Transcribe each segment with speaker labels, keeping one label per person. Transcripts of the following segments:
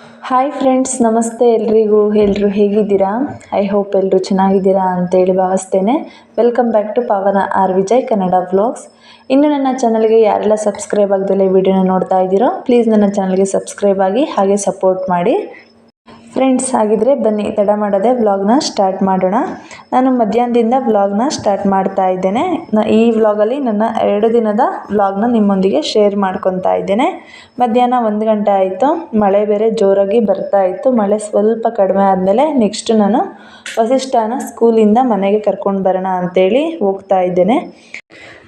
Speaker 1: Hi friends ನಮಸ್ತೆ ಎಲ್ರಿಗೂ. ಎಲ್ಲರೂ ಹೇಗಿದ್ದೀರಾ? ಐ ಹೋಪ್ ಎಲ್ಲರೂ ಚೆನ್ನಾಗಿದ್ದೀರಾ ಅಂತೇಳಿ ಭಾವಿಸ್ತೇನೆ. Welcome back to Pavana R Vijay Kannada vlogs ಇನ್ನು ನನ್ನ ಚಾನಲ್ಗೆ ಯಾರೆಲ್ಲ ಸಬ್ಸ್ಕ್ರೈಬ್ ಆಗದಲ್ಲೇ ವಿಡಿಯೋನ ನೋಡ್ತಾ ಇದ್ದೀರೋ ಪ್ಲೀಸ್ ನನ್ನ ಚಾನಲ್ಗೆ ಸಬ್ಸ್ಕ್ರೈಬ್ ಆಗಿ ಹಾಗೆ ಸಪೋರ್ಟ್ ಮಾಡಿ. ಫ್ರೆಂಡ್ಸ್ ಆಗಿದ್ರೆ ಬನ್ನಿ, ತಡ ಮಾಡದೆ ವ್ಲಾಗ್ನ ಸ್ಟಾರ್ಟ್ ಮಾಡೋಣ. ನಾನು ಮಧ್ಯಾಹ್ನದಿಂದ ವ್ಲಾಗ್ನ ಸ್ಟಾರ್ಟ್ ಮಾಡ್ತಾ ಇದ್ದೇನೆ. ಈ ವ್ಲಾಗಲ್ಲಿ ನನ್ನ ಎರಡು ದಿನದ ವ್ಲಾಗ್ನ ನಿಮ್ಮೊಂದಿಗೆ ಶೇರ್ ಮಾಡ್ಕೊತಾ ಇದ್ದೇನೆ. ಮಧ್ಯಾಹ್ನ ಒಂದು ಗಂಟೆ ಆಯಿತು, ಮಳೆ ಬೇರೆ ಜೋರಾಗಿ ಬರ್ತಾ ಇತ್ತು. ಮಳೆ ಸ್ವಲ್ಪ ಕಡಿಮೆ ಆದಮೇಲೆ ನೆಕ್ಸ್ಟ್ ನಾನು ವಸಿಷ್ಠನ ಸ್ಕೂಲಿಂದ ಮನೆಗೆ ಕರ್ಕೊಂಡು ಬರೋಣ ಅಂತೇಳಿ ಹೋಗ್ತಾ ಇದ್ದೇನೆ.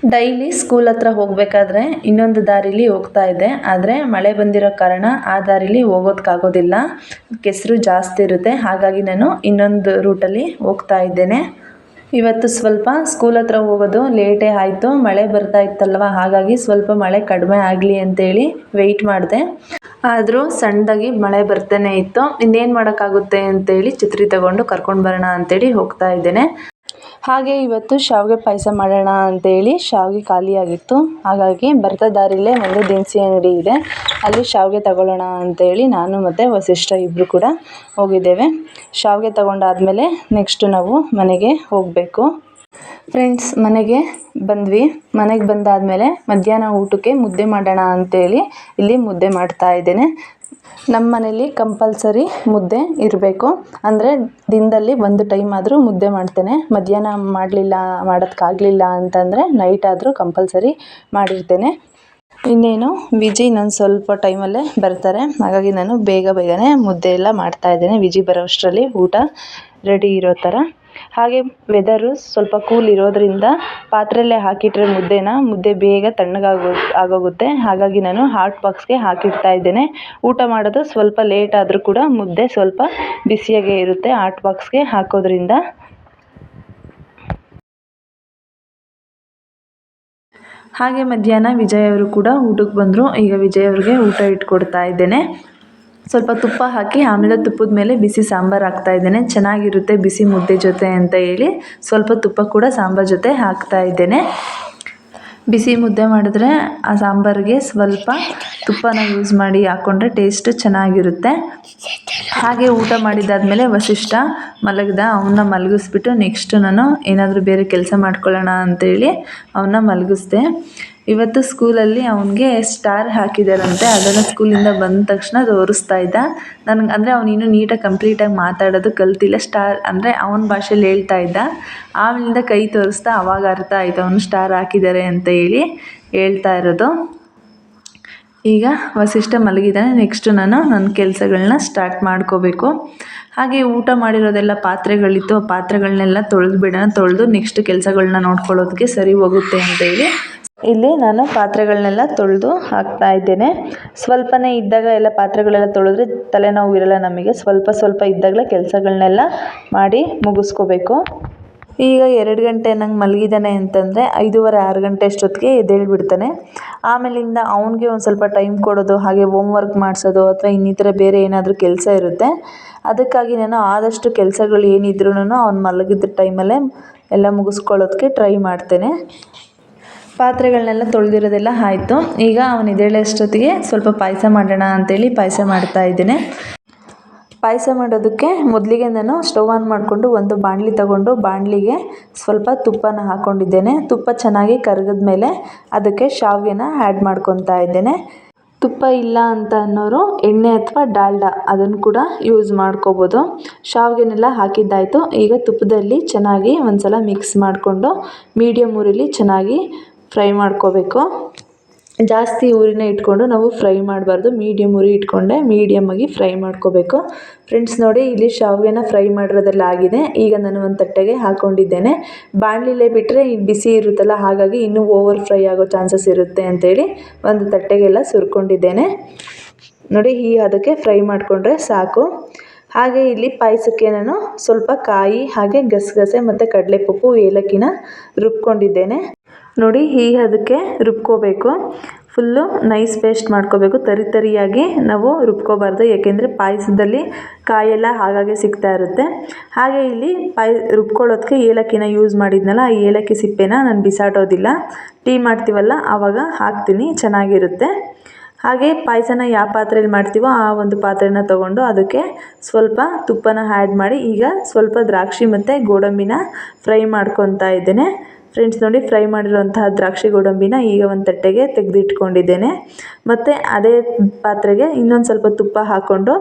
Speaker 1: ಡೈಲಿ ಸ್ಕೂಲ್ ಹತ್ರ ಹೋಗಬೇಕಾದ್ರೆ ಇನ್ನೊಂದು ದಾರಿಲಿ ಹೋಗ್ತಾ ಇದ್ದೆ ಆದರೆ ಮಳೆ ಬಂದಿರೋ ಕಾರಣ ಆ ದಾರಿಲಿ ಹೋಗೋದಕ್ಕಾಗೋದಿಲ್ಲ ಕೆಸರು ಜಾಸ್ತಿ ಇರುತ್ತೆ. ಹಾಗಾಗಿ ನಾನು ಇನ್ನೊಂದು ರೂಟಲ್ಲಿ ಹೋಗ್ತಾ ಇದ್ದೇನೆ. ಇವತ್ತು ಸ್ವಲ್ಪ ಸ್ಕೂಲ್ ಹತ್ರ ಹೋಗೋದು ಲೇಟೇ ಆಯಿತು. ಮಳೆ ಬರ್ತಾ ಇತ್ತಲ್ವ? ಹಾಗಾಗಿ ಸ್ವಲ್ಪ ಮಳೆ ಕಡಿಮೆ ಆಗಲಿ ಅಂತೇಳಿ ವೆಯ್ಟ್ ಮಾಡಿದೆ. ಆದರೂ ಸಣ್ಣದಾಗಿ ಮಳೆ ಬರ್ತಾನೆ ಇತ್ತು. ಇನ್ನೇನು ಮಾಡೋಕ್ಕಾಗುತ್ತೆ ಅಂತೇಳಿ ಛತ್ರಿ ತಗೊಂಡು ಕರ್ಕೊಂಡು ಬರೋಣ ಅಂತೇಳಿ ಹೋಗ್ತಾ ಇದ್ದೇನೆ. ಹಾಗೆ ಇವತ್ತು ಶಾವಿಗೆ ಪಾಯಸ ಮಾಡೋಣ ಅಂತೇಳಿ ಶಾವಿಗೆ ಖಾಲಿಯಾಗಿತ್ತು. ಹಾಗಾಗಿ ಬರ್ತಾ ದಾರಿಲೇ ಒಂದು ದಿನಸಿ ಅಂಗಡಿ ಇದೆ. ಅಲ್ಲಿ ಶಾವಿಗೆ ತಗೊಳ್ಳೋಣ ಅಂತೇಳಿ ನಾನು ಮತ್ತು ವಸಿಷ್ಠ ಇಬ್ಬರು ಕೂಡ ಹೋಗಿದ್ದೇವೆ. ಶಾವಿಗೆ ತಗೊಂಡಾದಮೇಲೆ ನೆಕ್ಸ್ಟ್ ನಾವು ಮನೆಗೆ ಹೋಗಬೇಕು. ಫ್ರೆಂಡ್ಸ್ ಮನೆಗೆ ಬಂದ್ವಿ. ಮನೆಗೆ ಬಂದಾದಮೇಲೆ ಮಧ್ಯಾಹ್ನ ಊಟಕ್ಕೆ ಮುದ್ದೆ ಮಾಡೋಣ ಅಂತೇಳಿ ಇಲ್ಲಿ ಮುದ್ದೆ ಮಾಡ್ತಾ ಇದ್ದೇನೆ. ನಮ್ಮ ಮನೇಲಿ ಕಂಪಲ್ಸರಿ ಮುದ್ದೆ ಇರಬೇಕು. ಅಂದರೆ ದಿನದಲ್ಲಿ ಒಂದು ಟೈಮ್ ಆದರೂ ಮುದ್ದೆ ಮಾಡ್ತೇನೆ. ಮಧ್ಯಾಹ್ನ ಮಾಡಲಿಲ್ಲ ಮಾಡೋದಕ್ಕಾಗಲಿಲ್ಲ ಅಂತಂದರೆ ನೈಟ್ ಆದರೂ ಕಂಪಲ್ಸರಿ ಮಾಡಿರ್ತೇನೆ. ಇನ್ನೇನು, ವಿಜಿ ಇನ್ನೊಂದು ಸ್ವಲ್ಪ ಟೈಮಲ್ಲೇ ಬರ್ತಾರೆ. ಹಾಗಾಗಿ ನಾನು ಬೇಗ ಬೇಗನೆ ಮುದ್ದೆ ಎಲ್ಲ ಮಾಡ್ತಾಯಿದ್ದೇನೆ ವಿಜಿ ಬರೋಷ್ಟರಲ್ಲಿ ಊಟ ರೆಡಿ ಇರೋ ಥರ ಹಾಗೆ ವೆದರು ಸ್ವಲ್ಪ ಕೂಲ್ ಇರೋದರಿಂದ ಪಾತ್ರೆಯಲ್ಲೇ ಹಾಕಿಟ್ಟರೆ ಮುದ್ದೆನ, ಮುದ್ದೆ ಬೇಗ ತಣ್ಣಗಾಗೋ, ಆಗೋಗುತ್ತೆ. ಹಾಗಾಗಿ ನಾನು ಹಾಟ್ ಬಾಕ್ಸ್ಗೆ ಹಾಕಿಡ್ತಾ ಇದ್ದೇನೆ. ಊಟ ಮಾಡೋದು ಸ್ವಲ್ಪ ಲೇಟ್ ಆದರೂ ಕೂಡ ಮುದ್ದೆ ಸ್ವಲ್ಪ ಬಿಸಿಯಾಗೇ ಇರುತ್ತೆ ಹಾಟ್ ಬಾಕ್ಸ್ಗೆ ಹಾಕೋದ್ರಿಂದ. ಹಾಗೆ ಮಧ್ಯಾಹ್ನ ವಿಜಯ್ ಅವರು ಕೂಡ ಊಟಕ್ಕೆ ಬಂದರು. ಈಗ ವಿಜಯ್ ಅವ್ರಿಗೆ ಊಟ ಇಟ್ಕೊಡ್ತಾ ಇದ್ದೇನೆ. ಸ್ವಲ್ಪ ತುಪ್ಪ ಹಾಕಿ, ಆಮೇಲೆ ತುಪ್ಪದ ಮೇಲೆ ಬಿಸಿ ಸಾಂಬಾರು ಹಾಕ್ತಾ ಇದ್ದೇನೆ. ಚೆನ್ನಾಗಿರುತ್ತೆ ಬಿಸಿ ಮುದ್ದೆ ಜೊತೆ ಅಂತ ಹೇಳಿ ಸ್ವಲ್ಪ ತುಪ್ಪ ಕೂಡ ಸಾಂಬಾರು ಜೊತೆ ಹಾಕ್ತಾ ಇದ್ದೇನೆ. ಬಿಸಿ ಮುದ್ದೆ ಮಾಡಿದ್ರೆ ಆ ಸಾಂಬಾರಿಗೆ ಸ್ವಲ್ಪ ತುಪ್ಪನ ಯೂಸ್ ಮಾಡಿ ಹಾಕ್ಕೊಂಡ್ರೆ ಟೇಸ್ಟ್ ಚೆನ್ನಾಗಿರುತ್ತೆ. ಹಾಗೆ ಊಟ ಮಾಡಿದ್ದಾದಮೇಲೆ ವಸಿಷ್ಠ ಮಲಗಿದ ಅವನ್ನ ಮಲಗಿಸ್ಬಿಟ್ಟು ನೆಕ್ಸ್ಟ್ ನಾನು ಏನಾದರೂ ಬೇರೆ ಕೆಲಸ ಮಾಡ್ಕೊಳ್ಳೋಣ ಅಂತೇಳಿ ಅವನ್ನ ಮಲಗಿಸ್ದೆ. ಇವತ್ತು ಸ್ಕೂಲಲ್ಲಿ ಅವನಿಗೆ ಸ್ಟಾರ್ ಹಾಕಿದ್ದಾರಂತೆ ಅದನ್ನು ಸ್ಕೂಲಿಂದ ಬಂದ ತಕ್ಷಣ ತೋರಿಸ್ತಾ ಇದ್ದ. ನನಗೆ ಅಂದರೆ ಇನ್ನೂ ನೀಟಾಗಿ ಕಂಪ್ಲೀಟಾಗಿ ಮಾತಾಡೋದು ಕಲ್ತಿಲ್ಲ. ಸ್ಟಾರ್ ಅಂದರೆ ಅವನ ಭಾಷೆಯಲ್ಲಿ ಹೇಳ್ತಾ ಇದ್ದ. ಆಮೇಲಿಂದ ಕೈ ತೋರಿಸ್ತಾ ಅವಾಗ ಅರ್ಥ ಆಯಿತು ಅವನು ಸ್ಟಾರ್ ಹಾಕಿದ್ದಾರೆ ಅಂತ ಹೇಳಿ ಹೇಳ್ತಾ ಇರೋದು. ಈಗ ವಸಿಷ್ಠ ಮಲಗಿದ್ದಾನೆ ನೆಕ್ಸ್ಟ್ ನಾನು ನನ್ನ ಕೆಲಸಗಳನ್ನ ಸ್ಟಾರ್ಟ್ ಮಾಡ್ಕೋಬೇಕು. ಹಾಗೆ ಊಟ ಮಾಡಿರೋದೆಲ್ಲ ಪಾತ್ರೆಗಳಿತ್ತು, ಆ ಪಾತ್ರೆಗಳನ್ನೆಲ್ಲ ತೊಳೆದು ಬಿಡೋಣ ತೊಳೆದು ನೆಕ್ಸ್ಟ್ ಕೆಲಸಗಳನ್ನ ನೋಡ್ಕೊಳ್ಳೋದಕ್ಕೆ ಸರಿ ಹೋಗುತ್ತೆ ಅಂತ ಹೇಳಿ ಇಲ್ಲಿ ನಾನು ಪಾತ್ರೆಗಳನ್ನೆಲ್ಲ ತೊಳೆದು ಹಾಕ್ತಾ ಇದ್ದೇನೆ. ಸ್ವಲ್ಪನೇ ಇದ್ದಾಗ ಎಲ್ಲ ಪಾತ್ರೆಗಳೆಲ್ಲ ತೊಳೆದ್ರೆ ತಲೆನೋವು ಇರಲ್ಲ ನಮಗೆ. ಸ್ವಲ್ಪ ಸ್ವಲ್ಪ ಇದ್ದಾಗಲೇ ಕೆಲಸಗಳನ್ನೆಲ್ಲ ಮಾಡಿ ಮುಗಿಸ್ಕೋಬೇಕು. ಈಗ ಎರಡು ಗಂಟೆ ನಂಗೆ ಮಲಗಿದ್ದಾನೆ ಅಂತಂದರೆ ಐದೂವರೆ, ಆರು ಗಂಟೆ ಅಷ್ಟೊತ್ತಿಗೆ ಎದ್ದೇಳ್ಬಿಡ್ತಾನೆ. ಆಮೇಲಿಂದ ಅವನಿಗೆ ಒಂದು ಸ್ವಲ್ಪ ಟೈಮ್ ಕೊಡೋದು, ಹಾಗೆ ಹೋಮ್ ವರ್ಕ್ ಮಾಡಿಸೋದು ಅಥವಾ ಇನ್ನಿತರ ಬೇರೆ ಏನಾದರೂ ಕೆಲಸ ಇರುತ್ತೆ. ಅದಕ್ಕಾಗಿ ನಾನು ಆದಷ್ಟು ಕೆಲಸಗಳು ಏನಿದ್ರೂ ಅವ್ನು ಮಲಗಿದ ಟೈಮಲ್ಲೇ ಎಲ್ಲ ಮುಗಿಸ್ಕೊಳ್ಳೋದಕ್ಕೆ ಟ್ರೈ ಮಾಡ್ತೇನೆ. ಪಾತ್ರೆಗಳನ್ನೆಲ್ಲ ತೊಳೆದಿರೋದೆಲ್ಲ ಆಯಿತು. ಈಗ ಅವನು ಅಷ್ಟೊತ್ತಿಗೆ ಸ್ವಲ್ಪ ಪಾಯಸ ಮಾಡೋಣ ಅಂತೇಳಿ ಪಾಯಸ ಮಾಡ್ತಾ ಇದ್ದೇನೆ. ಪಾಯಸ ಮಾಡೋದಕ್ಕೆ ಮೊದಲಿಗೆ ನಾನು ಸ್ಟವ್ ಆನ್ ಮಾಡಿಕೊಂಡು ಒಂದು ಬಾಣಲಿ ತಗೊಂಡು ಬಾಣಲಿಗೆ ಸ್ವಲ್ಪ ತುಪ್ಪನ ಹಾಕ್ಕೊಂಡಿದ್ದೇನೆ ತುಪ್ಪ ಚೆನ್ನಾಗಿ ಕರಗಿದ ಮೇಲೆ ಅದಕ್ಕೆ ಶಾವಿಗೆನ ಆ್ಯಡ್ ಮಾಡ್ಕೊತಾ ಇದ್ದೇನೆ. ತುಪ್ಪ ಇಲ್ಲ ಅಂತ ಅನ್ನೋರು ಎಣ್ಣೆ ಅಥವಾ ಡಾಲ್ಡ ಅದನ್ನು ಕೂಡ ಯೂಸ್ ಮಾಡ್ಕೋಬೋದು. ಶಾವಿಗೆನೆಲ್ಲ ಹಾಕಿದ್ದಾಯಿತು. ಈಗ ತುಪ್ಪದಲ್ಲಿ ಚೆನ್ನಾಗಿ ಒಂದು ಸಲ ಮಿಕ್ಸ್ ಮಾಡಿಕೊಂಡು ಮೀಡಿಯಮ್ ಊರಲ್ಲಿ ಚೆನ್ನಾಗಿ ಫ್ರೈ ಮಾಡ್ಕೋಬೇಕು. ಜಾಸ್ತಿ ಉರಿನೇ ಇಟ್ಕೊಂಡು ನಾವು ಫ್ರೈ ಮಾಡಬಾರ್ದು. ಮೀಡಿಯಮ್ ಉರಿ ಇಟ್ಕೊಂಡೆ ಮೀಡಿಯಮ್ಮಾಗಿ ಫ್ರೈ ಮಾಡ್ಕೋಬೇಕು. ಫ್ರೆಂಡ್ಸ್ ನೋಡಿ, ಇಲ್ಲಿ ಶಾವಿಗೆನ ಫ್ರೈ ಮಾಡಿರೋದೆಲ್ಲ ಆಗಿದೆ. ಈಗ ನಾನು ಒಂದು ತಟ್ಟೆಗೆ ಹಾಕ್ಕೊಂಡಿದ್ದೇನೆ ಬಾಣಲಿಲೇ ಬಿಟ್ಟರೆ ಬಿಸಿ ಇರುತ್ತಲ್ಲ, ಹಾಗಾಗಿ ಇನ್ನೂ ಓವರ್ ಫ್ರೈ ಆಗೋ ಚಾನ್ಸಸ್ ಇರುತ್ತೆ ಅಂತೇಳಿ ಒಂದು ತಟ್ಟೆಗೆಲ್ಲ ಸುರ್ಕೊಂಡಿದ್ದೇನೆ. ನೋಡಿ, ಈ ಅದಕ್ಕೆ ಫ್ರೈ ಮಾಡಿಕೊಂಡ್ರೆ ಸಾಕು. ಹಾಗೆ ಇಲ್ಲಿ ಪಾಯಸಕ್ಕೆ ನಾನು ಸ್ವಲ್ಪ ಕಾಯಿ ಹಾಗೆ ಗಸಗಸೆ ಮತ್ತು ಕಡಲೆಪಪ್ಪು, ಏಲಕ್ಕಿನ ರುಬ್ಕೊಂಡಿದ್ದೇನೆ. ನೋಡಿ ಹೀಗೆ ಅದಕ್ಕೆ ರುಬ್ಕೋಬೇಕು. ಫುಲ್ಲು ನೈಸ್ ಪೇಸ್ಟ್ ಮಾಡ್ಕೋಬೇಕು. ತರಿ ತರಿಯಾಗಿ ನಾವು ರುಬ್ಕೋಬಾರ್ದು. ಏಕೆಂದರೆ ಪಾಯಸದಲ್ಲಿ ಕಾಯೆಲ್ಲ ಹಾಗಾಗೆ ಸಿಗ್ತಾ ಇರುತ್ತೆ. ಹಾಗೆ ಇಲ್ಲಿ ಪಾಯ ರುಬ್ಕೊಳ್ಳೋದಕ್ಕೆ ಏಲಕ್ಕಿನ ಯೂಸ್ ಮಾಡಿದ್ನಲ್ಲ, ಆ ಏಲಕ್ಕಿ ಸಿಪ್ಪೆನ ನಾನು ಬಿಸಾಡೋದಿಲ್ಲ. ಟೀ ಮಾಡ್ತೀವಲ್ಲ, ಆವಾಗ ಹಾಕ್ತೀನಿ. ಚೆನ್ನಾಗಿರುತ್ತೆ. ಹಾಗೆ ಪಾಯಸನ ಯಾವ ಪಾತ್ರೆಯಲ್ಲಿ ಮಾಡ್ತೀವೋ ಆ ಒಂದು ಪಾತ್ರೆನ ತೊಗೊಂಡು ಅದಕ್ಕೆ ಸ್ವಲ್ಪ ತುಪ್ಪನ ಆ್ಯಡ್ ಮಾಡಿ ಈಗ ಸ್ವಲ್ಪ ದ್ರಾಕ್ಷಿ ಮತ್ತು ಗೋಡಂಬಿನ ಫ್ರೈ ಮಾಡ್ಕೊತಾ ಇದ್ದೇನೆ. ಫ್ರೆಂಡ್ಸ್ ನೋಡಿ ಫ್ರೈ ಮಾಡಿರುವಂತಹ ದ್ರಾಕ್ಷಿ ಗೋಡಂಬಿನ ಈಗ ಒಂದು ತಟ್ಟೆಗೆ ತೆಗೆದಿಟ್ಕೊಂಡಿದ್ದೇನೆ. ಮತ್ತು ಅದೇ ಪಾತ್ರೆಗೆ ಇನ್ನೊಂದು ಸ್ವಲ್ಪ ತುಪ್ಪ ಹಾಕ್ಕೊಂಡು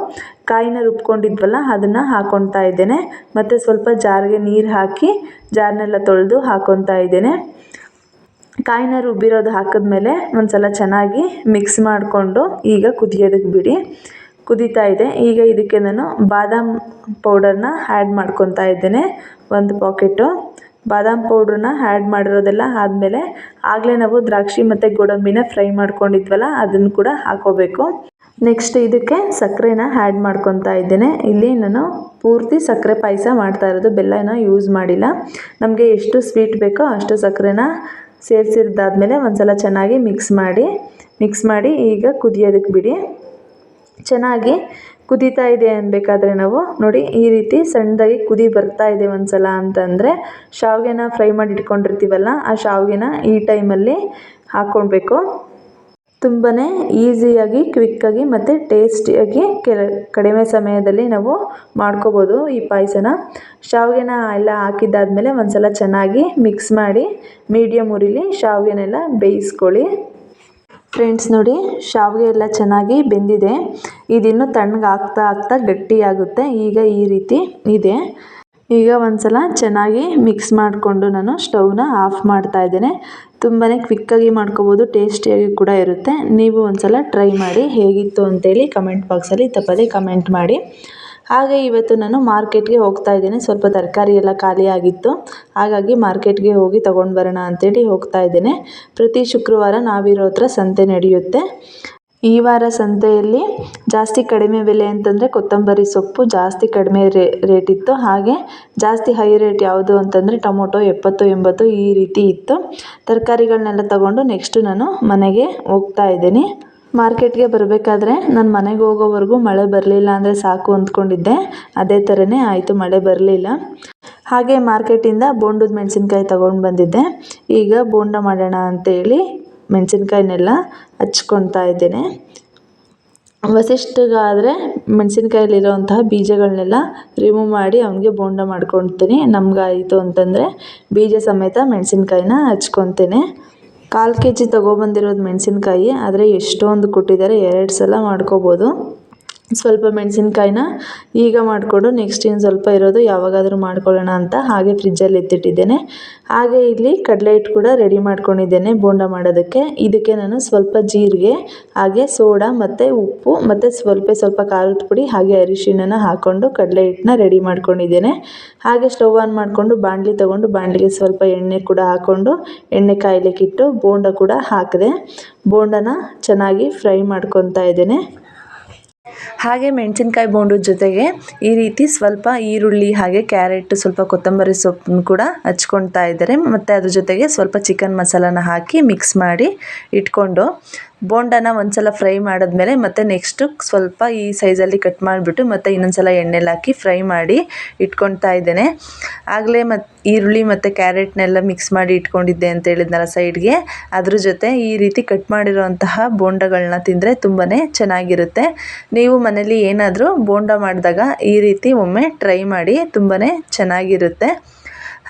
Speaker 1: ಕಾಯಿನ ರುಬ್ಕೊಂಡಿದ್ವಲ್ಲ, ಅದನ್ನು ಹಾಕ್ಕೊತಾ ಇದ್ದೇನೆ. ಮತ್ತು ಸ್ವಲ್ಪ ಜಾರಿಗೆ ನೀರು ಹಾಕಿ ಜಾರ್ನೆಲ್ಲ ತೊಳೆದು ಹಾಕ್ಕೊತಾ ಇದ್ದೇನೆ. ಕಾಯಿನ ರುಬ್ಬಿರೋದು ಹಾಕಿದ್ಮೇಲೆ ಒಂದು ಸಲ ಚೆನ್ನಾಗಿ ಮಿಕ್ಸ್ ಮಾಡಿಕೊಂಡು ಈಗ ಕುದಿಯೋದಕ್ಕೆ ಬಿಡಿ. ಕುದೀತಾ ಇದೆ. ಈಗ ಇದಕ್ಕೆ ನಾನು ಬಾದಾಮ್ ಪೌಡರ್ನ ಆ್ಯಡ್ ಮಾಡ್ಕೊತಾ ಇದ್ದೇನೆ. ಒಂದು ಪಾಕೆಟು ಬಾದಾಮ್ ಪೌಡ್ರನ್ನ ಆ್ಯಡ್ ಮಾಡಿರೋದೆಲ್ಲ ಆದ್ಮೇಲೆ ಆಗಲೇ ನಾವು ದ್ರಾಕ್ಷಿ ಮತ್ತು ಗೋಡಂಬಿನ ಫ್ರೈ ಮಾಡ್ಕೊಂಡಿದ್ವಲ್ಲ, ಅದನ್ನು ಕೂಡ ಹಾಕೋಬೇಕು. ನೆಕ್ಸ್ಟ್ ಇದಕ್ಕೆ ಸಕ್ಕರೆನ ಆ್ಯಡ್ ಮಾಡ್ಕೊತಾ ಇದ್ದೇನೆ. ಇಲ್ಲಿ ನಾನು ಪೂರ್ತಿ ಸಕ್ಕರೆ ಪಾಯಸ ಮಾಡ್ತಾ ಇರೋದು ಬೆಲ್ಲನ ಯೂಸ್ ಮಾಡಿಲ್ಲ. ನಮಗೆ ಎಷ್ಟು ಸ್ವೀಟ್ ಬೇಕೋ ಅಷ್ಟು ಸಕ್ಕರೆನ ಸೇರಿಸಿದ್ದಾದ್ಮೇಲೆ ಒಂದ್ಸಲ ಚೆನ್ನಾಗಿ ಮಿಕ್ಸ್ ಮಾಡಿ ಮಿಕ್ಸ್ ಮಾಡಿ ಈಗ ಕುದಿಯೋದಕ್ಕೆ ಬಿಡಿ. ಚೆನ್ನಾಗಿ ಕುದೀತಾ ಇದೆ ಅನ್ಬೇಕಾದ್ರೆ ನಾವು ನೋಡಿ ಈ ರೀತಿ ಸಣ್ಣದಾಗಿ ಕುದಿ ಬರ್ತಾ ಇದೆ ಒಂದು ಸಲ ಅಂತಂದರೆ ಶಾವಿಗೆನ ಫ್ರೈ ಮಾಡಿ ಇಟ್ಕೊಂಡಿರ್ತೀವಲ್ಲ, ಆ ಶಾವಿಗೆನ ಈ ಟೈಮಲ್ಲಿ ಹಾಕ್ಕೊಳ್ಬೇಕು. ತುಂಬಾ ಈಸಿಯಾಗಿ ಕ್ವಿಕ್ಕಾಗಿ ಮತ್ತು ಟೇಸ್ಟಿಯಾಗಿ ಕೆಲ, ಕಡಿಮೆ ಸಮಯದಲ್ಲಿ ನಾವು ಮಾಡ್ಕೋಬೋದು ಈ ಪಾಯಸನ. ಶಾವಿಗೆನ ಎಲ್ಲ ಹಾಕಿದ್ದಾದ್ಮೇಲೆ ಒಂದು ಸಲ ಚೆನ್ನಾಗಿ ಮಿಕ್ಸ್ ಮಾಡಿ ಮೀಡಿಯಮ್ ಉರಿಲಿ ಶಾವಿಗೆನೆಲ್ಲ ಬೇಯಿಸ್ಕೊಳ್ಳಿ. ಫ್ರೆಂಡ್ಸ್ ನೋಡಿ, ಶಾವಿಗೆ ಎಲ್ಲ ಚೆನ್ನಾಗಿ ಬೆಂದಿದೆ. ಇದಿನ್ನು ತಣ್ಣಗೆ ಆಗ್ತಾ ಆಗ್ತಾ ಗಟ್ಟಿಯಾಗುತ್ತೆ. ಈಗ ಈ ರೀತಿ ಇದೆ. ಈಗ ಒಂದ್ಸಲ ಚೆನ್ನಾಗಿ ಮಿಕ್ಸ್ ಮಾಡಿಕೊಂಡು ನಾನು ಸ್ಟವ್ನ ಆಫ್ ಮಾಡ್ತಾ ಇದ್ದೇನೆ. ತುಂಬಾ ಕ್ವಿಕ್ಕಾಗಿ ಮಾಡ್ಕೋಬೋದು ಟೇಸ್ಟಿಯಾಗಿ ಕೂಡ ಇರುತ್ತೆ. ನೀವು ಒಂದ್ಸಲ ಟ್ರೈ ಮಾಡಿ ಹೇಗಿತ್ತು ಅಂತೇಳಿ ಕಮೆಂಟ್ ಬಾಕ್ಸಲ್ಲಿ ತಪ್ಪದೆ ಕಮೆಂಟ್ ಮಾಡಿ. ಹಾಗೆ ಇವತ್ತು ನಾನು ಮಾರ್ಕೆಟ್ಗೆ ಹೋಗ್ತಾ ಇದ್ದೇನೆ. ಸ್ವಲ್ಪ ತರಕಾರಿ ಎಲ್ಲ ಖಾಲಿಯಾಗಿತ್ತು ಹಾಗಾಗಿ ಮಾರ್ಕೆಟ್ಗೆ ಹೋಗಿ ತಗೊಂಡು ಬರೋಣ ಅಂತೇಳಿ ಹೋಗ್ತಾ ಇದ್ದೇನೆ. ಪ್ರತಿ ಶುಕ್ರವಾರ ನಾವಿರೋ ಹತ್ರ ಸಂತೆ ನಡೆಯುತ್ತೆ. ಈ ವಾರ ಸಂತೆಯಲ್ಲಿ ಜಾಸ್ತಿ ಕಡಿಮೆ ಬೆಲೆ ಅಂತಂದರೆ ಕೊತ್ತಂಬರಿ ಸೊಪ್ಪು ಜಾಸ್ತಿ ಕಡಿಮೆ ರೇಟ್ ಇತ್ತು. ಹಾಗೆ ಜಾಸ್ತಿ ಹೈ ರೇಟ್ ಯಾವುದು ಅಂತಂದರೆ ಟೊಮೊಟೊ ಎಪ್ಪತ್ತು, ಎಂಬತ್ತು ಈ ರೀತಿ ಇತ್ತು. ತರಕಾರಿಗಳನ್ನೆಲ್ಲ ತಗೊಂಡು ನೆಕ್ಸ್ಟು ನಾನು ಮನೆಗೆ ಹೋಗ್ತಾ ಇದ್ದೀನಿ. ಮಾರ್ಕೆಟ್ಗೆ ಬರಬೇಕಾದ್ರೆ ನಾನು ಮನೆಗೆ ಹೋಗೋವರೆಗೂ ಮಳೆ ಬರಲಿಲ್ಲ ಅಂದರೆ ಸಾಕು ಅಂದ್ಕೊಂಡಿದ್ದೆ. ಅದೇ ಥರನೇ ಆಯಿತು, ಮಳೆ ಬರಲಿಲ್ಲ. ಹಾಗೆ ಮಾರ್ಕೆಟಿಂದ ಬೋಂಡದ ಮೆಣಸಿನ್ಕಾಯಿ ತಗೊಂಡು ಬಂದಿದ್ದೆ. ಈಗ ಬೋಂಡ ಮಾಡೋಣ ಅಂತೇಳಿ ಮೆಣಸಿನ್ಕಾಯಿನೆಲ್ಲ ಹಚ್ಕೊತಾ ಇದ್ದೇನೆ. ವಸಿಷ್ಠಗಾದರೆ ಮೆಣಸಿನ್ಕಾಯಲ್ಲಿರೋವಂತಹ ಬೀಜಗಳನ್ನೆಲ್ಲ ರಿಮೂವ್ ಮಾಡಿ ಅವನಿಗೆ ಬೋಂಡ ಮಾಡ್ಕೊಳ್ತೀನಿ ನಮಗಾಯಿತು ಅಂತಂದರೆ ಬೀಜ ಸಮೇತ ಮೆಣಸಿನ್ಕಾಯಿನ ಹಚ್ಕೊತೇನೆ. ಕಾಲು ಕೆಜಿ ಜಿ ತೊಗೊಬಂದಿರೋದು ಮೆಣಸಿನ್ಕಾಯಿ ಆದರೆ ಎಷ್ಟೊಂದು ಕೊಟ್ಟಿದ್ದಾರೆ ಎರಡು ಸಲ ಮಾಡ್ಕೋಬೋದು. ಸ್ವಲ್ಪ ಮೆಣಸಿನ್ಕಾಯಿನ ಈಗ ಮಾಡಿಕೊಂಡು ನೆಕ್ಸ್ಟ್ ಇನ್ನು ಸ್ವಲ್ಪ ಇರೋದು ಯಾವಾಗಾದರೂ ಮಾಡ್ಕೊಳ್ಳೋಣ ಅಂತ ಹಾಗೆ ಫ್ರಿಜ್ಜಲ್ಲಿ ಎತ್ತಿಟ್ಟಿದ್ದೇನೆ ಹಾಗೆ ಇಲ್ಲಿ ಕಡಲೆ ಹಿಟ್ಟು ಕೂಡ ರೆಡಿ ಮಾಡ್ಕೊಂಡಿದ್ದೇನೆ ಬೋಂಡ ಮಾಡೋದಕ್ಕೆ. ಇದಕ್ಕೆ ನಾನು ಸ್ವಲ್ಪ ಜೀರಿಗೆ, ಹಾಗೆ ಸೋಡಾ ಮತ್ತು ಉಪ್ಪು ಮತ್ತು ಸ್ವಲ್ಪ ಸ್ವಲ್ಪ ಖಾರದ ಪುಡಿ ಹಾಗೆ ಅರಿಶಿಣನ ಹಾಕ್ಕೊಂಡು ಕಡಲೆ ಹಿಟ್ಟನ್ನ ರೆಡಿ ಮಾಡ್ಕೊಂಡಿದ್ದೇನೆ. ಹಾಗೆ ಸ್ಟವ್ ಆನ್ ಮಾಡಿಕೊಂಡು ಬಾಣಲಿ ತೊಗೊಂಡು ಬಾಣಲಿಗೆ ಸ್ವಲ್ಪ ಎಣ್ಣೆ ಕೂಡ ಹಾಕ್ಕೊಂಡು ಎಣ್ಣೆ ಕಾಯ್ಲಿಕ್ಕಿಟ್ಟು ಬೋಂಡ ಕೂಡ ಹಾಕಿದೆ. ಬೋಂಡನ ಚೆನ್ನಾಗಿ ಫ್ರೈ ಮಾಡ್ಕೊತಾ ಇದ್ದೇನೆ. ಹಾಗೆ ಮೆಣಸಿನ್ಕಾಯಿ ಬೋಂಡದ ಜೊತೆಗೆ ಈ ರೀತಿ ಸ್ವಲ್ಪ ಈರುಳ್ಳಿ ಹಾಗೆ ಕ್ಯಾರೆಟ್, ಸ್ವಲ್ಪ ಕೊತ್ತಂಬರಿ ಸೊಪ್ಪನ್ನು ಕೂಡ ಹಚ್ಕೊಳ್ತಾ ಇದ್ದಾರೆ. ಮತ್ತು ಅದ್ರ ಜೊತೆಗೆ ಸ್ವಲ್ಪ ಚಿಕನ್ ಮಸಾಲಾನ ಹಾಕಿ ಮಿಕ್ಸ್ ಮಾಡಿ ಇಟ್ಕೊಂಡು ಬೋಂಡನ ಒಂದ್ಸಲ ಫ್ರೈ ಮಾಡಿದ್ಮೇಲೆ ಮತ್ತೆ ನೆಕ್ಸ್ಟು ಸ್ವಲ್ಪ ಈ ಸೈಜಲ್ಲಿ ಕಟ್ ಮಾಡಿಬಿಟ್ಟು ಮತ್ತೆ ಇನ್ನೊಂದ್ಸಲ ಎಣ್ಣೆಲಿ ಹಾಕಿ ಫ್ರೈ ಮಾಡಿ ಇಟ್ಕೊಳ್ತಾ ಇದ್ದೇನೆ. ಆಗಲೇ ಮತ್ತು ಈರುಳ್ಳಿ ಮತ್ತು ಕ್ಯಾರೆಟ್ನೆಲ್ಲ ಮಿಕ್ಸ್ ಮಾಡಿ ಇಟ್ಕೊಂಡಿದ್ದೆ ಅಂತ ಹೇಳಿದ್ನಲ್ಲ ಸೈಡ್ಗೆ ಅದ್ರ ಜೊತೆ ಈ ರೀತಿ ಕಟ್ ಮಾಡಿರೋಂತಹ ಬೋಂಡಗಳನ್ನ ತಿಂದರೆ ತುಂಬಾ ಚೆನ್ನಾಗಿರುತ್ತೆ. ನೀವು ಮನೇಲಿ ಏನಾದರೂ ಬೋಂಡ ಮಾಡಿದಾಗ ಈ ರೀತಿ ಒಮ್ಮೆ ಟ್ರೈ ಮಾಡಿ ತುಂಬಾ ಚೆನ್ನಾಗಿರುತ್ತೆ.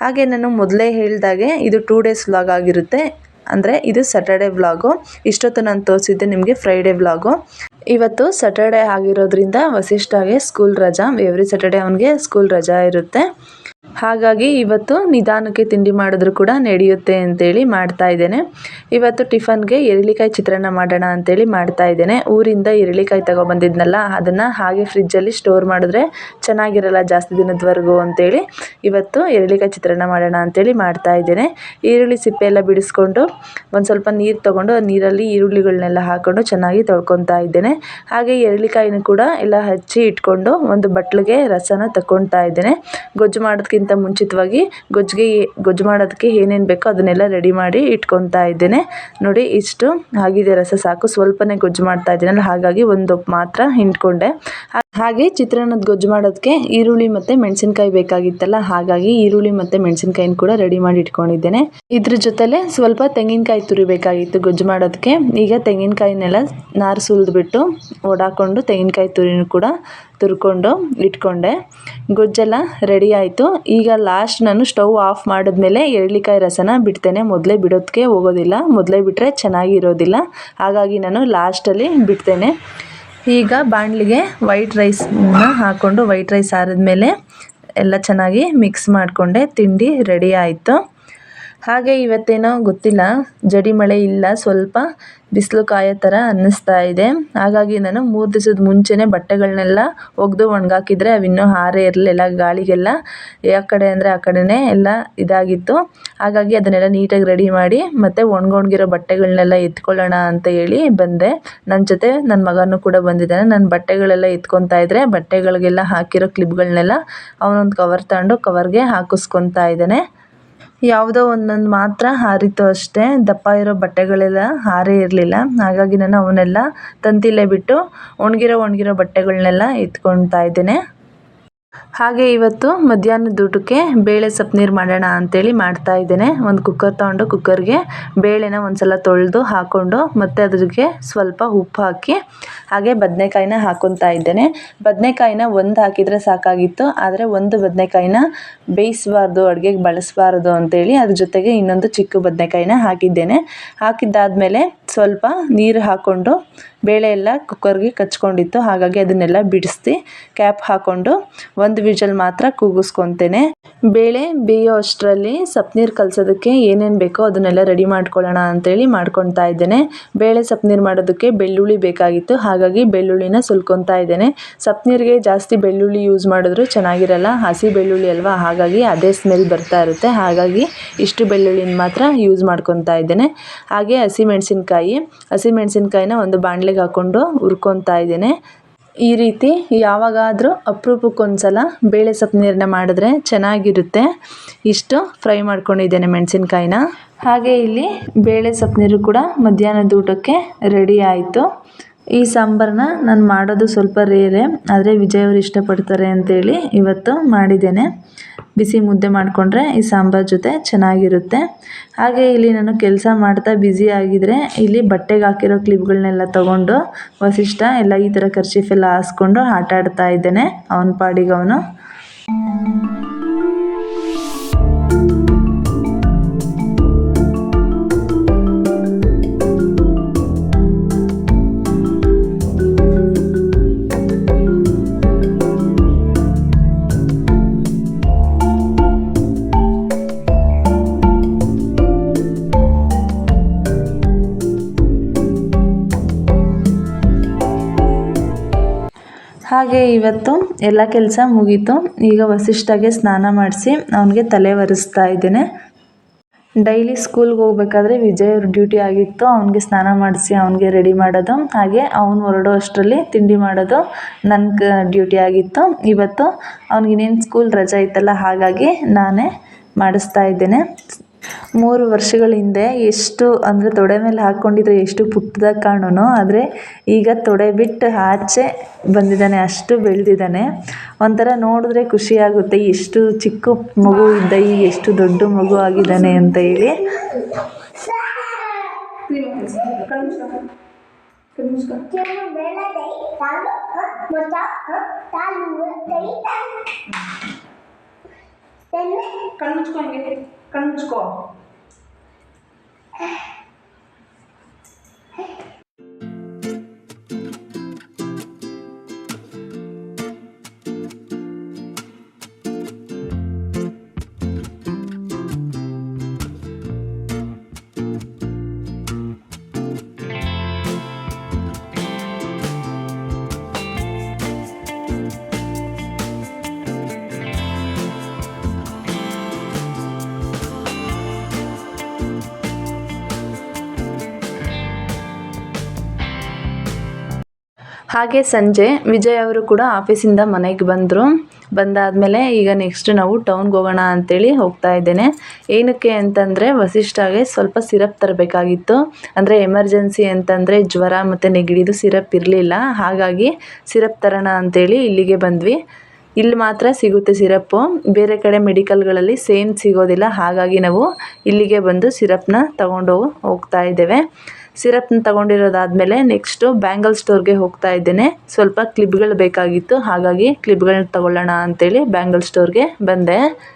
Speaker 1: ಹಾಗೆ ನಾನು ಮೊದಲೇ ಹೇಳಿದಾಗೆ ಇದು ಟೂ ಡೇಸ್ ವ್ಲಾಗ್ ಆಗಿರುತ್ತೆ. ಅಂದರೆ ಇದು ಸ್ಯಾಟರ್ಡೆ ವ್ಲಾಗು ಇಷ್ಟೊತ್ತು ನಾನು ತೋರಿಸಿದ್ದೆ ನಿಮಗೆ ಫ್ರೈಡೇ ವ್ಲಾಗು ಇವತ್ತು ಸ್ಯಾಟರ್ಡೇ ಆಗಿರೋದ್ರಿಂದ ವಸಿಷ್ಠಗೆ ಸ್ಕೂಲ್ ರಜಾ. ಎವ್ರಿ ಸ್ಯಾಟರ್ಡೇ ಅವನಿಗೆ ಸ್ಕೂಲ್ ರಜಾ ಇರುತ್ತೆ. ಹಾಗಾಗಿ ಇವತ್ತು ನಿಧಾನಕ್ಕೆ ತಿಂಡಿ ಮಾಡಿದ್ರು ಕೂಡ ನಡೆಯುತ್ತೆ ಅಂತೇಳಿ ಮಾಡ್ತಾ ಇದ್ದೇನೆ. ಇವತ್ತು ಟಿಫನ್ಗೆ ಎರಳಿಕಾಯಿ ಚಿತ್ರಾನ್ನ ಮಾಡೋಣ ಅಂತೇಳಿ ಮಾಡ್ತಾ ಇದ್ದೇನೆ. ಊರಿಂದ ಎರಳಿಕಾಯಿ ತಗೊಬಂದಿದ್ನಲ್ಲ, ಅದನ್ನು ಹಾಗೆ ಫ್ರಿಜ್ಜಲ್ಲಿ ಸ್ಟೋರ್ ಮಾಡಿದ್ರೆ ಚೆನ್ನಾಗಿರಲ್ಲ ಜಾಸ್ತಿ ದಿನದವರೆಗೂ ಅಂತೇಳಿ ಇವತ್ತು ಎರಳಿಕಾಯಿ ಚಿತ್ರಾನ್ನ ಮಾಡೋಣ ಅಂತೇಳಿ ಮಾಡ್ತಾ ಇದ್ದೇನೆ. ಈರುಳ್ಳಿ ಸಿಪ್ಪೆ ಎಲ್ಲ ಬಿಡಿಸ್ಕೊಂಡು ಒಂದು ಸ್ವಲ್ಪ ನೀರು ತೊಗೊಂಡು ನೀರಲ್ಲಿ ಈರುಳ್ಳಿಗಳನ್ನೆಲ್ಲ ಹಾಕ್ಕೊಂಡು ಚೆನ್ನಾಗಿ ತೊಳ್ಕೊತಾ ಇದ್ದೇನೆ. ಹಾಗೆ ಎರಳಿಕಾಯಿನ ಕೂಡ ಎಲ್ಲ ಹಚ್ಚಿ ಇಟ್ಕೊಂಡು ಒಂದು ಬಟ್ಲಿಗೆ ರಸನ ತಗೊಳ್ತಾ ಇದ್ದೇನೆ. ಗೊಜ್ಜು ಮಾಡೋದಕ್ಕಿಂತ ಮಾಡೋದಕ್ಕಿಂತ ಮುಂಚಿತವಾಗಿ ಗೊಜ್ಜಿಗೆ, ಗೊಜ್ಜು ಮಾಡೋದಕ್ಕೆ ಏನೇನು ಬೇಕೋ ಅದನ್ನೆಲ್ಲ ರೆಡಿ ಮಾಡಿ ಇಟ್ಕೊತಾ ಇದ್ದೇನೆ. ನೋಡಿ, ಇಷ್ಟು. ಆಗಿದೆ ರಸ ಸಾಕು. ಸ್ವಲ್ಪನೇ ಗೊಜ್ಜು ಮಾಡ್ತಾ ಇದ್ದೀನಲ್ಲ, ಹಾಗಾಗಿ ಒಂದು ಮಾತ್ರ ಹಿಂಡ್ಕೊಂಡೆ. ಹಾಗೆ ಚಿತ್ರಾನ್ನದ ಗೊಜ್ಜು ಮಾಡೋದಕ್ಕೆ ಈರುಳ್ಳಿ ಮತ್ತು ಮೆಣಸಿನ್ಕಾಯಿ ಬೇಕಾಗಿತ್ತಲ್ಲ, ಹಾಗಾಗಿ ಈರುಳ್ಳಿ ಮತ್ತು ಮೆಣಸಿನ್ಕಾಯಿನ ಕೂಡ ರೆಡಿ ಮಾಡಿ ಇಟ್ಕೊಂಡಿದ್ದೇನೆ. ಇದ್ರ ಜೊತೆಲೆ ಸ್ವಲ್ಪ ತೆಂಗಿನಕಾಯಿ ತುರಿಬೇಕಾಗಿತ್ತು ಗೊಜ್ಜು ಮಾಡೋದಕ್ಕೆ. ಈಗ ತೆಂಗಿನಕಾಯಿನೆಲ್ಲ ನಾರು ಸುಲಿದ್ಬಿಟ್ಟು ಓಡಾಕೊಂಡು ತೆಂಗಿನಕಾಯಿ ತುರಿನೂ ಕೂಡ ತುರ್ಕೊಂಡು ಇಟ್ಕೊಂಡೆ. ಗೊಜ್ಜೆಲ್ಲ ರೆಡಿ ಆಯಿತು. ಈಗ ಲಾಸ್ಟ್ ನಾನು ಸ್ಟವ್ ಆಫ್ ಮಾಡಿದ್ಮೇಲೆ ಎರಳಿಕಾಯಿ ರಸನ ಬಿಡ್ತೇನೆ. ಮೊದಲೇ ಬಿಡೋದಕ್ಕೆ ಹೋಗೋದಿಲ್ಲ, ಮೊದಲೇ ಬಿಟ್ಟರೆ ಚೆನ್ನಾಗಿರೋದಿಲ್ಲ. ಹಾಗಾಗಿ ನಾನು ಲಾಸ್ಟಲ್ಲಿ ಬಿಡ್ತೇನೆ. ಈಗ ಬಾಣಲಿಗೆ ವೈಟ್ ರೈಸನ್ನ ಹಾಕ್ಕೊಂಡು ವೈಟ್ ರೈಸ್ ಆರಿದ್ಮೇಲೆ ಎಲ್ಲ ಚೆನ್ನಾಗಿ ಮಿಕ್ಸ್ ಮಾಡಿಕೊಂಡೆ, ತಿಂಡಿ ರೆಡಿ ಆಯಿತು. ಹಾಗೆ ಇವತ್ತೇನೋ ಗೊತ್ತಿಲ್ಲ, ಜಡಿ ಮಳೆ ಇಲ್ಲ, ಸ್ವಲ್ಪ ಬಿಸಿಲು ಕಾಯೋ ಥರ ಅನ್ನಿಸ್ತಾ ಇದೆ. ಹಾಗಾಗಿ ನಾನು ಮೂರು ದಿವಸದ ಮುಂಚೆನೇ ಬಟ್ಟೆಗಳನ್ನೆಲ್ಲ ಒಗೆದು ಒಣಗಾಕಿದ್ರೆ ಅವಿನ್ನೂ ಹಾರೇ ಇರಲಿಲ್ಲ, ಗಾಳಿಗೆಲ್ಲ. ಯಾವ ಕಡೆ ಅಂದರೆ ಆ ಕಡೆನೇ ಎಲ್ಲ ಇದಾಗಿತ್ತು. ಹಾಗಾಗಿ ಅದನ್ನೆಲ್ಲ ನೀಟಾಗಿ ರೆಡಿ ಮಾಡಿ ಮತ್ತು ಒಣಗೊಣಗಿರೋ ಬಟ್ಟೆಗಳನ್ನೆಲ್ಲ ಎತ್ಕೊಳ್ಳೋಣ ಅಂತ ಹೇಳಿ ಬಂದೆ. ನನ್ನ ಜೊತೆ ನನ್ನ ಮಗನೂ ಕೂಡ ಬಂದಿದ್ದಾನೆ. ನನ್ನ ಬಟ್ಟೆಗಳೆಲ್ಲ ಎತ್ಕೊತಾ ಇದ್ದರೆ ಬಟ್ಟೆಗಳಿಗೆಲ್ಲ ಹಾಕಿರೋ ಕ್ಲಿಪ್ಗಳನ್ನೆಲ್ಲ ಅವನೊಂದು ಕವರ್ ತಗೊಂಡು ಕವರ್ಗೆ ಹಾಕಿಸ್ಕೊತಾ ಇದ್ದಾನೆ. ಯಾವುದೋ ಒಂದೊಂದು ಮಾತ್ರ ಹಾರಿತು ಅಷ್ಟೇ. ದಪ್ಪ ಇರೋ ಬಟ್ಟೆಗಳೆಲ್ಲ ಹಾರೇ ಇರಲಿಲ್ಲ. ಹಾಗಾಗಿ ನಾನು ಅವನ್ನೆಲ್ಲ ತಂತಿಲೇ ಬಿಟ್ಟು ಒಣಗಿರೋ ಒಣಗಿರೋ ಬಟ್ಟೆಗಳನ್ನೆಲ್ಲ ಎತ್ಕೊಳ್ತಾ ಇದ್ದೇನೆ. ಹಾಗೆ ಇವತ್ತು ಮಧ್ಯಾಹ್ನದ ಊಟಕ್ಕೆ ಬೇಳೆ ಸೊಪ್ಪು ನೀರು ಮಾಡೋಣ ಅಂತೇಳಿ ಮಾಡ್ತಾ ಇದ್ದೇನೆ. ಒಂದು ಕುಕ್ಕರ್ ತೊಗೊಂಡು ಕುಕ್ಕರ್ಗೆ ಬೇಳೆನ ಒಂದ್ಸಲ ತೊಳೆದು ಹಾಕ್ಕೊಂಡು ಮತ್ತು ಅದಕ್ಕೆ ಸ್ವಲ್ಪ ಉಪ್ಪು ಹಾಕಿ, ಹಾಗೆ ಬದನೆಕಾಯಿನ ಹಾಕೊತಾ ಇದ್ದೇನೆ. ಬದನೆಕಾಯಿನ ಒಂದು ಹಾಕಿದರೆ ಸಾಕಾಗಿತ್ತು, ಆದರೆ ಒಂದು ಬದನೆಕಾಯಿನ ಬೇಯಿಸಬಾರ್ದು ಅಡುಗೆಗೆ ಬಳಸಬಾರ್ದು ಅಂತೇಳಿ ಅದ್ರ ಜೊತೆಗೆ ಇನ್ನೊಂದು ಚಿಕ್ಕ ಬದನೆಕಾಯಿನ ಹಾಕಿದ್ದೇನೆ. ಹಾಕಿದ್ದಾದಮೇಲೆ ಸ್ವಲ್ಪ ನೀರು ಹಾಕ್ಕೊಂಡು ಬೇಳೆ ಎಲ್ಲ ಕುಕ್ಕರ್ಗೆ ಕಚ್ಕೊಂಡಿತ್ತು. ಹಾಗಾಗಿ ಅದನ್ನೆಲ್ಲ ಬಿಡಿಸಿ ಕ್ಯಾಪ್ ಹಾಕ್ಕೊಂಡು ಒಂದು ವಿಜಲ್ ಮಾತ್ರ ಕೂಗಿಸ್ಕೊತೇನೆ. ಬೇಳೆ ಬೇಯೋ ಅಷ್ಟರಲ್ಲಿ ಸಪ್ನೀರು ಕಲಸೋದಕ್ಕೆ ಏನೇನು ಬೇಕೋ ಅದನ್ನೆಲ್ಲ ರೆಡಿ ಮಾಡ್ಕೊಳ್ಳೋಣ ಅಂತೇಳಿ ಮಾಡ್ಕೊತಾ ಇದ್ದೇನೆ. ಬೇಳೆ ನೀರು ಮಾಡೋದಕ್ಕೆ ಬೆಳ್ಳುಳ್ಳಿ ಬೇಕಾಗಿತ್ತು. ಹಾಗಾಗಿ ಬೆಳ್ಳುಳ್ಳಿನ ಸುಲ್ಕೊತಾ ಇದ್ದೇನೆ. ಸಪ್ನೀರಿಗೆ ಜಾಸ್ತಿ ಬೆಳ್ಳುಳ್ಳಿ ಯೂಸ್ ಮಾಡಿದ್ರು ಚೆನ್ನಾಗಿರಲ್ಲ. ಹಸಿ ಬೆಳ್ಳುಳ್ಳಿ ಅಲ್ವಾ? ಹಾಗಾಗಿ ಅದೇ ಸ್ಮೆಲ್ ಬರ್ತಾ ಇರುತ್ತೆ. ಹಾಗಾಗಿ ಇಷ್ಟು ಬೆಳ್ಳುಳ್ಳಿನ ಮಾತ್ರ ಯೂಸ್ ಮಾಡ್ಕೊತಾ ಇದ್ದೇನೆ. ಹಾಗೆ ಹಸಿಮೆಣಸಿನ್ಕಾಯಿ ಹಸಿಮೆಣ್ಸಿನ್ಕಾಯಿನ ಒಂದು ಬಾಣಲೆಗೆ ಹಾಕ್ಕೊಂಡು ಹುರ್ಕೊತಾ ಇದ್ದೇನೆ. ಈ ರೀತಿ ಯಾವಾಗಾದರೂ ಅಪರೂಪಕ್ಕೊಂದ್ಸಲ ಬೇಳೆ ಸೊಪ್ಪು ನೀರನ್ನ ಮಾಡಿದ್ರೆ ಚೆನ್ನಾಗಿರುತ್ತೆ. ಇಷ್ಟು ಫ್ರೈ ಮಾಡ್ಕೊಂಡಿದ್ದೇನೆ ಮೆಣಸಿನ್ಕಾಯಿನ. ಹಾಗೆ ಇಲ್ಲಿ ಬೇಳೆ ಸೊಪ್ಪು ನೀರು ಕೂಡ ಮಧ್ಯಾಹ್ನದ ಊಟಕ್ಕೆ ರೆಡಿ ಆಯಿತು. ಈ ಸಾಂಬಾರನ್ನ ನಾನು ಮಾಡೋದು ಸ್ವಲ್ಪ ರೇರೆ, ಆದರೆ ವಿಜಯ್ ಅವರು ಇಷ್ಟಪಡ್ತಾರೆ ಅಂತೇಳಿ ಇವತ್ತು ಮಾಡಿದ್ದೇನೆ. ಬಿಸಿ ಮುದ್ದೆ ಮಾಡಿಕೊಂಡ್ರೆ ಈ ಸಾಂಬಾರು ಜೊತೆ ಚೆನ್ನಾಗಿರುತ್ತೆ. ಹಾಗೆ ಇಲ್ಲಿ ನಾನು ಕೆಲಸ ಮಾಡ್ತಾ ಬ್ಯುಸಿ ಆಗಿದ್ದರೆ ಇಲ್ಲಿ ಬಟ್ಟೆಗೆ ಹಾಕಿರೋ ಕ್ಲಿಪ್ಗಳನ್ನೆಲ್ಲ ತೊಗೊಂಡು ವಸಿಷ್ಠ ಎಲ್ಲ ಈ ಥರ ಕರ್ಚೀಫೆಲ್ಲ ಹಾಸ್ಕೊಂಡು ಆಟ ಆಡ್ತಾ ಇದ್ದೇನೆ, ಅವನ ಪಾಡಿಗೆ ಅವನು. ಹಾಗೆ ಇವತ್ತು ಎಲ್ಲ ಕೆಲಸ ಮುಗೀತು. ಈಗ ವಸಿಷ್ಠಗೆ ಸ್ನಾನ ಮಾಡಿಸಿ ಅವನಿಗೆ ತಲೆ ಒರೆಸ್ತಾ ಇದ್ದೇನೆ. ಡೈಲಿ ಸ್ಕೂಲ್ಗೆ ಹೋಗ್ಬೇಕಾದ್ರೆ ವಿಜಯ್ ಅವ್ರ ಡ್ಯೂಟಿ ಆಗಿತ್ತು. ಅವನಿಗೆ ಸ್ನಾನ ಮಾಡಿಸಿ ಅವನಿಗೆ ರೆಡಿ ಮಾಡೋದು. ಹಾಗೆ ಅವನು ಹೊರಡೋ ಅಷ್ಟರಲ್ಲಿ ತಿಂಡಿ ಮಾಡೋದು ನನ್ನ ಡ್ಯೂಟಿ ಆಗಿತ್ತು. ಇವತ್ತು ಅವ್ನಿಗಿನ್ನೇನು ಸ್ಕೂಲ್ ರಜೆ ಇತ್ತಲ್ಲ, ಹಾಗಾಗಿ ನಾನೇ ಮಾಡಿಸ್ತಾ ಇದ್ದೇನೆ. ಮೂರು ವರ್ಷಗಳ ಹಿಂದೆ ಎಷ್ಟು ಅಂದರೆ ತೊಡೆ ಮೇಲೆ ಹಾಕ್ಕೊಂಡಿದ್ರೆ ಎಷ್ಟು ಪುಟ್ಟದಾಗಿ ಕಾಣೋನು, ಆದರೆ ಈಗ ತೊಡೆ ಬಿಟ್ಟು ಆಚೆ ಬಂದಿದ್ದಾನೆ, ಅಷ್ಟು ಬೆಳೆದಿದ್ದಾನೆ. ಒಂಥರ ನೋಡಿದ್ರೆ ಖುಷಿಯಾಗುತ್ತೆ ಎಷ್ಟು ಚಿಕ್ಕ ಮಗು ಇದ್ದ ಈ ಎಷ್ಟು ದೊಡ್ಡ ಮಗು ಆಗಿದ್ದಾನೆ ಅಂತ ಹೇಳಿ.
Speaker 2: ಕಣ್ಣು
Speaker 1: ಹಾಗೆ ಸಂಜೆ ವಿಜಯ್ ಅವರು ಕೂಡ ಆಫೀಸಿಂದ ಮನೆಗೆ ಬಂದರು. ಬಂದಾದಮೇಲೆ ಈಗ ನೆಕ್ಸ್ಟ್ ನಾವು ಟೌನ್ಗೆ ಹೋಗೋಣ ಅಂತೇಳಿ ಹೋಗ್ತಾ ಇದ್ದೇನೆ. ಏನಕ್ಕೆ ಅಂತಂದರೆ ವಸಿಷ್ಠಾಗೆ ಸ್ವಲ್ಪ ಸಿರಪ್ ತರಬೇಕಾಗಿತ್ತು. ಅಂದರೆ ಎಮರ್ಜೆನ್ಸಿ ಅಂತಂದರೆ ಜ್ವರ ಮತ್ತು ನೆಗಡಿದು ಸಿರಪ್ ಇರಲಿಲ್ಲ. ಹಾಗಾಗಿ ಸಿರಪ್ ತರೋಣ ಅಂತೇಳಿ ಇಲ್ಲಿಗೆ ಬಂದ್ವಿ. ಇಲ್ಲಿ ಮಾತ್ರ ಸಿಗುತ್ತೆ ಸಿರಪ್ಪು ಬೇರೆ ಕಡೆ ಮೆಡಿಕಲ್ಗಳಲ್ಲಿ ಸೇಮ್ ಸಿಗೋದಿಲ್ಲ. ಹಾಗಾಗಿ ನಾವು ಇಲ್ಲಿಗೆ ಬಂದು ಸಿರಪ್ನ ತಗೊಂಡು ಹೋಗ್ತಾ ಇದ್ದೇವೆ. ಸಿರಪ್ನ ತಗೊಂಡಿರೋದಾದಮೇಲೆ ನೆಕ್ಸ್ಟು ಬ್ಯಾಂಗಲ್ ಸ್ಟೋರ್ಗೆ ಹೋಗ್ತಾ ಇದ್ದೇನೆ. ಸ್ವಲ್ಪ ಕ್ಲಿಪ್ಗಳು ಬೇಕಾಗಿತ್ತು. ಹಾಗಾಗಿ ಕ್ಲಿಪ್ಗಳನ್ನ ತಗೊಳ್ಳೋಣ ಅಂತೇಳಿ ಬ್ಯಾಂಗಲ್ ಸ್ಟೋರ್ಗೆ ಬಂದೆ.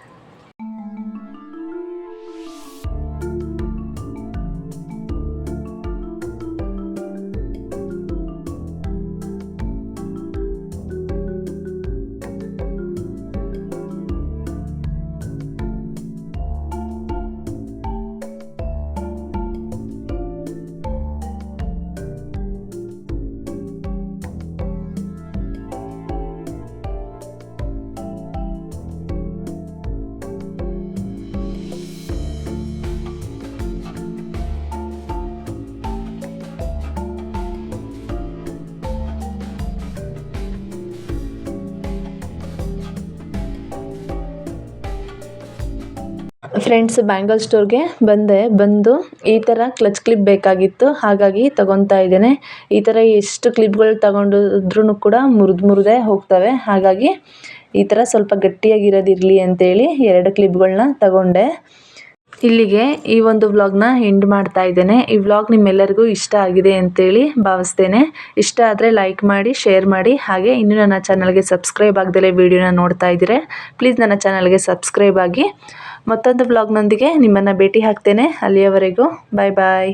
Speaker 1: ಫ್ರೆಂಡ್ಸ್ ಬ್ಯಾಂಗಲ್ ಸ್ಟೋರ್ಗೆ ಬಂದೆ, ಬಂದು ಈ ಥರ ಕ್ಲಚ್ ಕ್ಲಿಪ್ ಬೇಕಾಗಿತ್ತು. ಹಾಗಾಗಿ ತಗೊತಾ ಇದ್ದೇನೆ. ಈ ಥರ ಎಷ್ಟು ಕ್ಲಿಪ್ಗಳು ತಗೊಂಡಿದ್ರೂ ಕೂಡ ಮುರಿದು ಮುರಿದೇ ಹೋಗ್ತವೆ. ಹಾಗಾಗಿ ಈ ಥರ ಸ್ವಲ್ಪ ಗಟ್ಟಿಯಾಗಿರೋದಿರಲಿ ಅಂತೇಳಿ ಎರಡು ಕ್ಲಿಪ್ಗಳನ್ನ ತಗೊಂಡೆ. ಇಲ್ಲಿಗೆ ಈ ಒಂದು ವ್ಲಾಗ್ನ ಎಂಡ್ ಮಾಡ್ತಾ ಇದ್ದೇನೆ. ಈ ವ್ಲಾಗ್ ನಿಮ್ಮೆಲ್ಲರಿಗೂ ಇಷ್ಟ ಆಗಿದೆ ಅಂತೇಳಿ ಭಾವಿಸ್ತೇನೆ. ಇಷ್ಟ ಆದರೆ ಲೈಕ್ ಮಾಡಿ ಶೇರ್ ಮಾಡಿ. ಹಾಗೆ ಇನ್ನೂ ನನ್ನ ಚಾನಲ್ಗೆ ಸಬ್ಸ್ಕ್ರೈಬ್ ಆಗದಲೇ ವಿಡಿಯೋನ ನೋಡ್ತಾ ಇದ್ದೀರಿ ಪ್ಲೀಸ್ ನನ್ನ ಚಾನಲ್ಗೆ ಸಬ್ಸ್ಕ್ರೈಬ್ ಆಗಿ. ಮತ್ತೊಂದು ಬ್ಲಾಗ್ನೊಂದಿಗೆ ನಿಮ್ಮನ್ನು ಭೇಟಿ ಹಾಕ್ತೇನೆ. ಅಲ್ಲಿಯವರೆಗೂ ಬಾಯ್ ಬಾಯ್